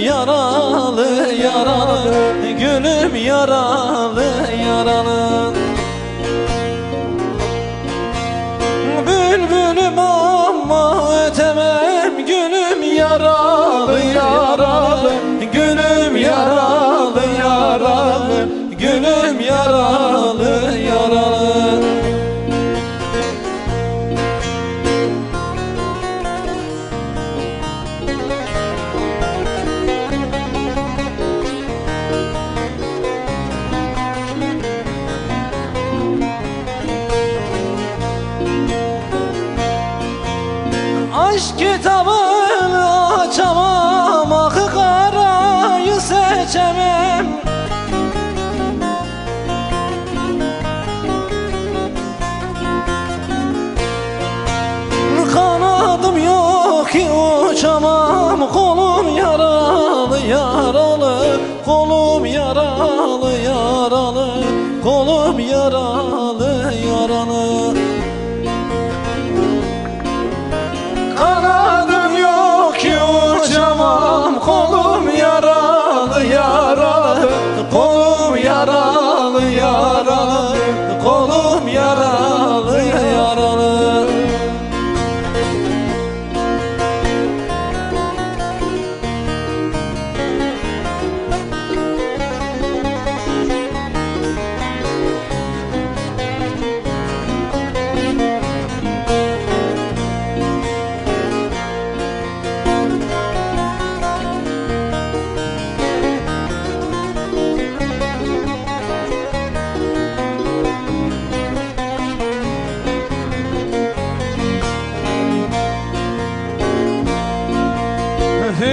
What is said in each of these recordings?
yaralı yaralı. Gülüm yaralı yaralı. Aşk kitabını açamam Akı karayı seçemem. Kanadım yok ki uçamam Kolum yaralı yaralı. Kolum yaralı yaralı. Kolum yaralı yaralı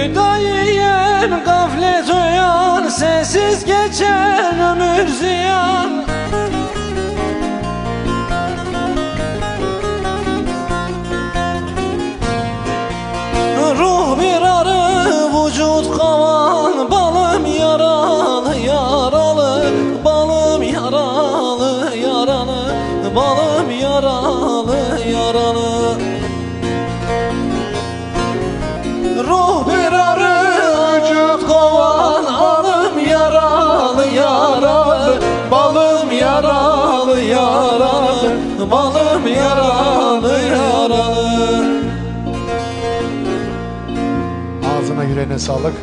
Hüdayiyen gaflet uyan Sessiz geçen ömür ziyan. Ruh bir arı vücut kavan Balım yaralı yaralı. Balım yaralı yaralı Balım yaralı yaralı. Ruh bir Balım yaralı yaralı Ağzına yüreğine sağlık.